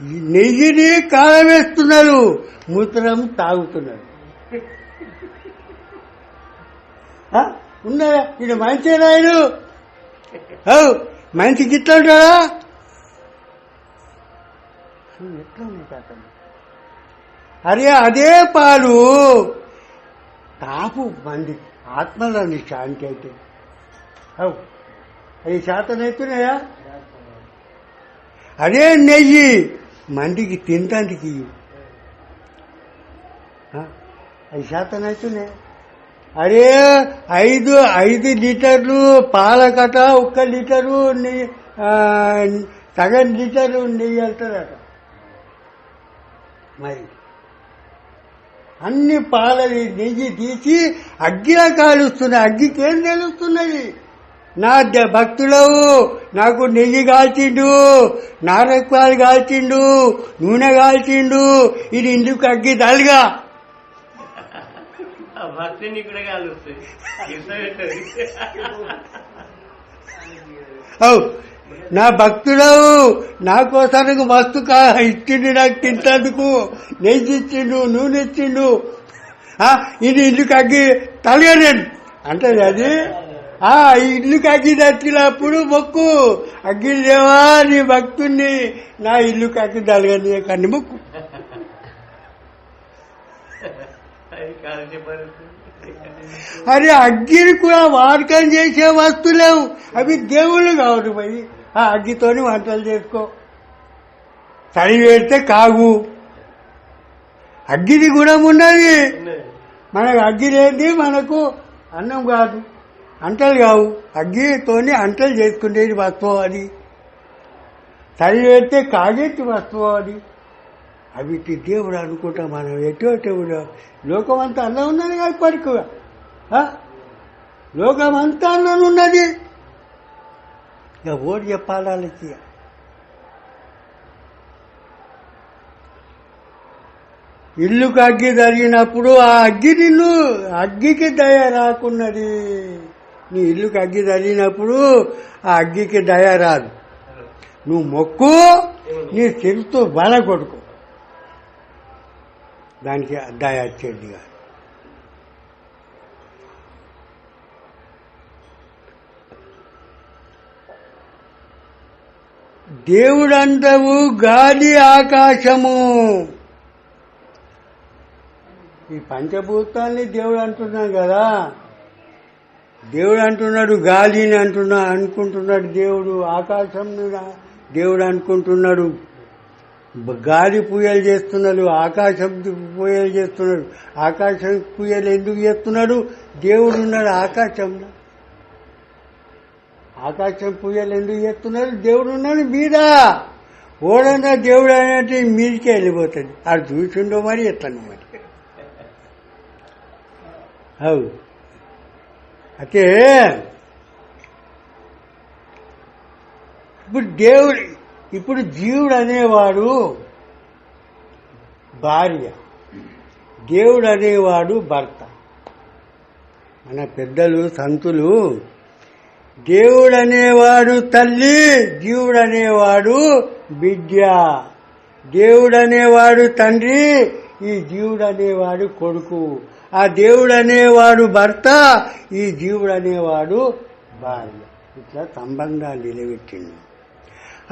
ఈ నెయ్యిని కాలవేస్తున్నారు మూత్రం తాగుతున్నారు. ఉన్నాయా ఉన్నారా? ఇది మంచి రాయడు మంచి గిట్ల ఉంటాడా? ఎట్లా ఉన్నాయి అరే అదే పాలు. తాపు మంది ఆత్మలోని శాంతి అయితే. అది శాతం అవుతున్నాయా అదే నెయ్యి. మందికి తినటానికి అది శాతం అవుతున్నాయా అరే ఐదు ఐదు లీటర్లు పాల కట ఒక్క లీటరు నెయ్యి సగం లీటరు నెయ్యి వెళ్తారట మరి అన్ని పాలని నెయ్యి తీసి అగ్గిలా కాలుస్తున్నాయి అగ్గికేం తెలుస్తున్నది? నా భక్తులవు నాకు నెయ్యి కాల్చిండు నారక్వాలు కాల్చిండు నూనె కాల్చిండు ఇది ఇందుకు అగ్గి తలుగా. పెట్టదు అవు నా భక్తుడవు నా కోసానికి మస్తు కా ఇచ్చిండు నాకు తింటందుకు నెయ్యి ఇచ్చిండు నూనె ఇచ్చిండు. ఇది ఇల్లు కగ్గి తలగనేను అంటది అది ఆ ఇల్లు కగ్గి తట్టినప్పుడు మొక్కు. అగ్గి లేవా నీ భక్తుణ్ణి. నా ఇల్లు కగ్గి తలగని కన్ని మొక్కు. అరే అగ్గిని కూడా వాడకం చేసే వస్తువులేవు. అవి దేవుళ్ళు కావడు మరి. ఆ అగ్గితోని వంటలు చేసుకో. తడి పెడితే కాగు. అగ్గిది గుణం ఉన్నది. ఉన్నది. మనకు అగ్గి లేని మనకు అన్నం కాదు. అంటలు కావు. అగ్గితోని అంటలు చేసుకునేది వస్తువు అది. తల్లి పెడితే కాగేటి వస్తువు అది. అవి దేవుడు అనుకుంటాం మనం ఎటో దేవుడు అంతా అన్నం ఉన్నది కాదు ఇప్పటికి లోకం అంతా అందం ఉన్నది. ఇక ఓడి చెప్పాలి వాళ్ళకి ఇల్లుకు అగ్గి జరిగినప్పుడు ఆ అగ్గి నిన్ను అగ్గికి దయ రాకున్నది నీ ఇల్లుకి అగ్గి జరిగినప్పుడు ఆ అగ్గికి దయ రాదు. నువ్వు మొక్కు నీ చెరుతో బల కొడుకు దానికి దయ వచ్చేది కాదు. గాలి ఆకాశము. ఈ పంచభూతాన్ని దేవుడు అంటున్నాం కదా. దేవుడు అంటున్నాడు గాలిని అంటున్నా అనుకుంటున్నాడు దేవుడు ఆకాశం దేవుడు అనుకుంటున్నాడు. గాలి పూయలు చేస్తున్నాడు ఆకాశం పూయలు చేస్తున్నాడు. ఆకాశం పూయలు ఎందుకు చేస్తున్నాడు? దేవుడు ఉన్నాడు ఆకాశంలో. ఆకాశం పూయలు ఎందుకు చేస్తున్నాడు? దేవుడు ఉన్నాడు మీద. ఓడన్నా దేవుడు అనేటి మీదికే వెళ్ళిపోతుంది అది చూసిండో మరి ఎట్లనో మరి. అవు అయితే ఇప్పుడు దేవుడు ఇప్పుడు జీవుడు అనేవాడు భార్య. దేవుడు అనేవాడు భర్త. మన పెద్దలు సంతులు దేవుడు అనేవాడు తల్లి జీవుడు అనేవాడు బిడ్డ. దేవుడు అనేవాడు తండ్రి ఈ జీవుడు అనేవాడు కొడుకు. ఆ దేవుడు అనేవాడు భర్త ఈ జీవుడు అనేవాడు భార్య. ఇట్లా సంబంధాలు నిలబెట్టిండు.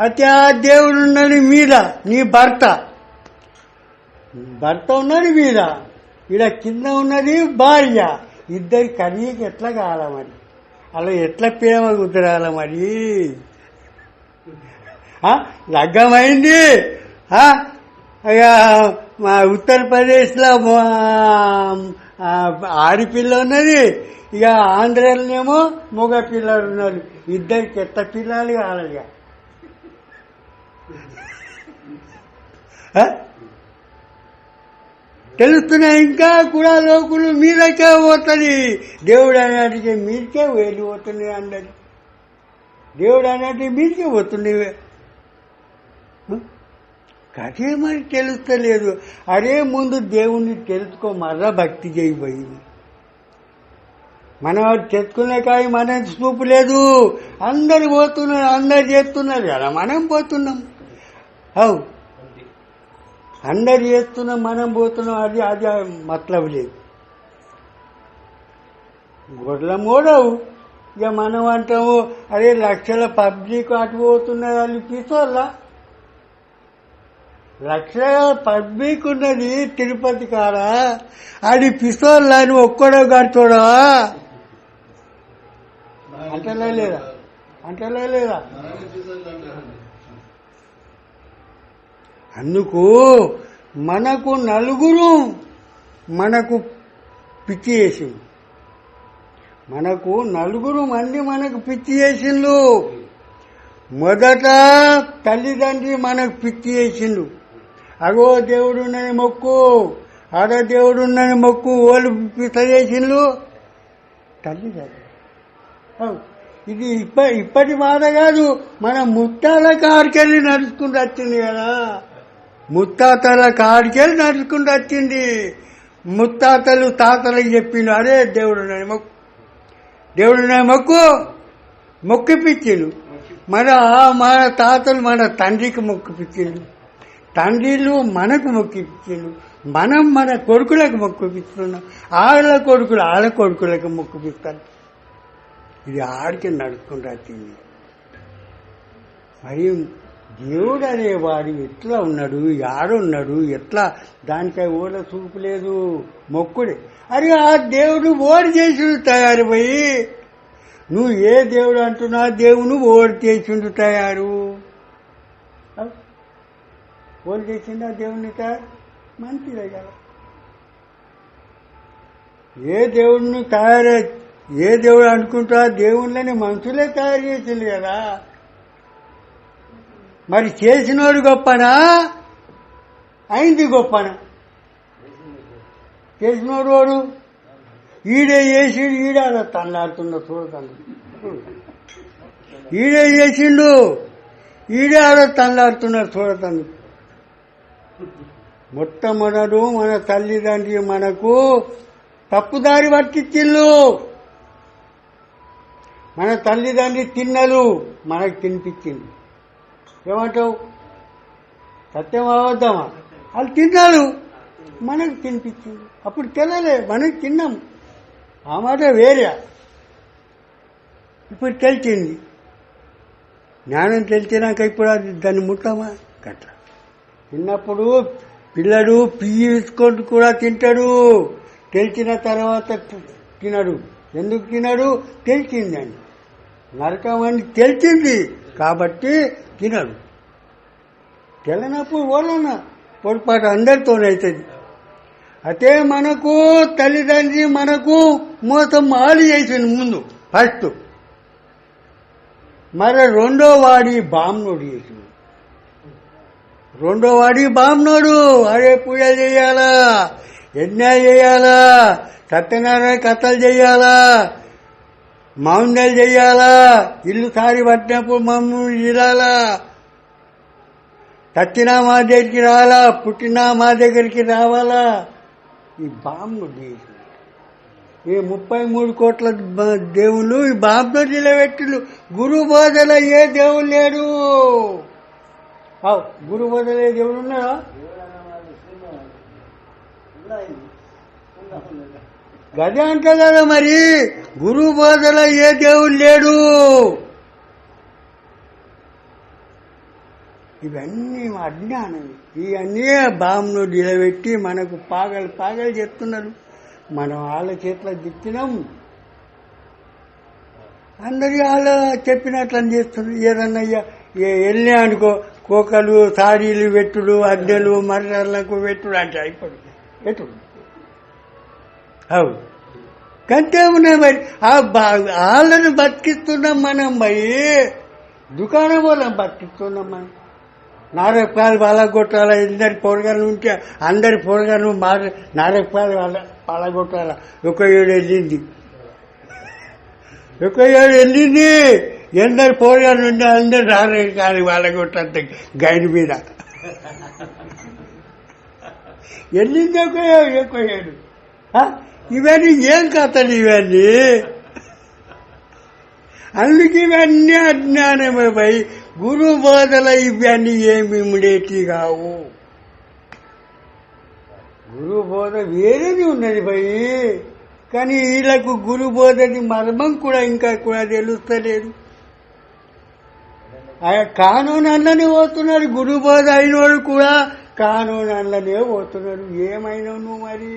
అయితే ఆ దేవుడు ఉన్నాడు మీద నీ భర్త. భర్త ఉన్నది మీద ఇలా కింద ఉన్నది భార్య. ఇద్దరి కనీకి ఎట్లా కాల మరి? అలా ఎట్లా ప్రేమ కుదరాల మరి? ఆ, లగ్గమైంది. ఆ, ఇక మా ఉత్తరప్రదేశ్లో మా- ఆడపిల్ల ఉన్నది ఇక ఆంధ్రాలనేమో మగ పిల్లలు ఉన్నారు ఇద్దరు చెత్త పిల్లలు కావాలి ఇక. తెలుస్తున్నాయి ఇంకా కూడా లోకులు మీదకే పోతుంది. దేవుడు అనేటికి మీరికే వెళ్ళిపోతున్నాయి అందరి. దేవుడు అనేటి మీరికే పోతున్నాయి కథే మరి తెలుస్తలేదు. అరే ముందు దేవుణ్ణి తెలుసుకో మర్ర భక్తి చేయబోయింది మనం అది తెచ్చుకునే కాయ మనం చూపు లేదు. అందరు పోతున్నారు అందరు చేస్తున్నారు కదా మనం పోతున్నాం. అవు అందరు చేస్తున్నాం మనం పోతున్నాం అది అది మతలబు లేదు. గొడ్ల మూడవు. ఇక మనం అంటాము అరే లక్షల పబ్లిక్ అటు పోతున్నారు వాళ్ళు తీసుకోవాలా లక్ష పబ్లిక్ తిరుపతి కాడ? అది పిసోళ్ళ అని ఒక్కడో కడుతాడా అంటలే లేదా? అంటలే లేదా? అందుకు మనకు నలుగురు మనకు పిచ్చి చేసింది మనకు నలుగురు మంది మనకు పిచ్చి చేసిండు మొదట తల్లిదండ్రి మనకు పిచ్చి చేసిండు అగో దేవుడున్నని మొక్కు ఆడ దేవుడున్నని మొక్కు ఓళ్ళు పిచ్చ తల్లి తల్లిదండ్రి ఇది ఇప్ప ఇప్పటి బాధ కాదు మన ముత్తాల కాడికెళ్ళి నడుచుకుంటూ వచ్చింది కదా. ముత్తాతల కాడికెళ్ళి నడుచుకుంటూ వచ్చింది. ముత్తాతలు తాతలకు చెప్పిండు అరే దేవుడు మొక్కు. దేవుడు మొక్కు మొక్కిపించిండు మన మన తాతలు మన తండ్రికి మొక్కిపించిండు తండ్రిలు మనకు మొక్కిపించిండు మనం మన కొడుకులకు మొక్కిపిస్తున్నాం ఆళ్ళ కొడుకులు ఆళ్ళ కొడుకులకు మొక్కిపిస్తారు. ఇది ఆడికి నడుచుకుంటా వచ్చింది మరి దేవుడు అనేవాడు ఎట్లా ఉన్నాడు యాడున్నాడు ఎట్లా దానికై ఓడ చూపు లేదు మొక్కుడే. అరే ఆ దేవుడు ఓడి చేసుడు తయారు పోయి. నువ్వు ఏ దేవుడు అంటున్నా దేవుడు ఓడి చేసిండు తయారు. ఓడి చేసిందా దేవునిక? తయారు మంచిదే కదా. ఏ దేవుడిని తయారు ఏ దేవుడు అనుకుంటా దేవుళ్ళని మనుషులే తయారు చేసిండు కదా. మరి చేసినోడు గొప్పనా? అయింది గొప్పనా? చేసినోడు వాడు ఈడే చేసిండు ఈడే అలా తల్లాడుతున్న చూడతాను ఈడే చేసిండు ఈడే ఆడ తల్లాడుతున్నారు చూడతాను మొట్టమొదడు మన తల్లిదండ్రి మనకు తప్పుదారి పట్టించిల్లు. మన తల్లిదండ్రి తిన్నలు మనకు తినిపించింది. ఏమంటావు? సత్యం అవద్దామా? వాళ్ళు తిన్నాడు మనకు తినిపించింది. అప్పుడు తెలలే మనకి తిన్నాం. ఆ మాట వేరే. ఇప్పుడు తెలిసింది జ్ఞానం తెలిసినాక ఇప్పుడు అది దాన్ని ముట్టామా? గట్ల. చిన్నప్పుడు పిల్లడు పియ్యి తీసుకొని కూడా తింటాడు. తెలిసిన తర్వాత తినడు. ఎందుకు తినడు? తెలిసిందండి నరకం అని తెలిసింది కాబట్టి తినడు. తెలినప్పుడు వాళ్ళన పొరపాటు అందరితోనైతుంది అయితే మనకు తల్లిదండ్రి మనకు మోసం ఆలు చేసింది ముందు ఫస్ట్. మరి రెండో వాడి బామ్నుడు చేసింది రెండో వాడి బామ్నాడు. వాడే పూజ చేయాలా? యజ్ఞాలు చేయాలా? సత్యనారాయణ కథలు చేయాలా? మౌండలు చేయాలా? ఇల్లు సారి పట్టినప్పుడు మమ్మల్ని ఇలాలా చచ్చినా మా దగ్గరికి రావాలా పుట్టినా మా దగ్గరికి రావాలా? ఈ బాంబు ఈ ముప్పై మూడు కోట్ల దేవుళ్ళు ఈ బాంబుతో నిలబెట్టిళ్ళు గురు బోధన ఏ దేవుడు లేడు? అవు గురు వదిలే ఏ దేవుడు ఉన్నారా గదే అంటే కదా మరి గురు బోధలో ఏ దేవుడు లేడు? ఇవన్నీ మా అజ్ఞానం ఇవన్నీ బాంబును నిలబెట్టి మనకు పాగలు పాగలు చెప్తున్నారు. మనం వాళ్ళ చేతిలో దిక్కినాం అందరి వాళ్ళ చెప్పినట్లని చేస్తున్నారు. ఏదన్నా ఏ- వెళ్ళినా అనుకో కోకలు తాడీలు పెట్టుడు అద్దెలు మర్రలకు పెట్టుడు అంటే అయిపోడు. వెట్టుడు అవును. కంటే ఉన్నాయి మరి ఆ వాళ్ళని బతికిస్తున్నాం మనం మరి దుకాణం వాళ్ళని బతికిస్తున్నాం మనం. నారకపాలు పలగొట్టాల ఇద్దరి పొరగాలు ఉంటే అందరి పొరగాను మార నారకపాలు వాళ్ళ పలగొట్టాల. ఒక ఏడు వెళ్ళింది. ఒక ఏడు వెళ్ళింది. ఎందరు పోరగాలు ఉంటే అందరు వాళ్ళ వాళ్ళగొట్టంత గైడ్ మీద. వెళ్ళింది ఒక ఏడు ఇవన్నీ ఏం కథలు ఇవన్నీ? అందుకు ఇవన్నీ అజ్ఞానమే గురు బోధల ఇవన్నీ ఏమి ఇమిడేటి కావు. గురు బోధ వేరేది ఉన్నది పోయి కానీ వీళ్ళకు గురు బోధని మర్మం కూడా ఇంకా కూడా తెలుస్తలేదు. కానూన్ అన్ననే పోతున్నాడు గురు బోధ అయినోడు కూడా కానూన్ అన్ననే పోతున్నాడు ఏమైనా నువ్వు మరి?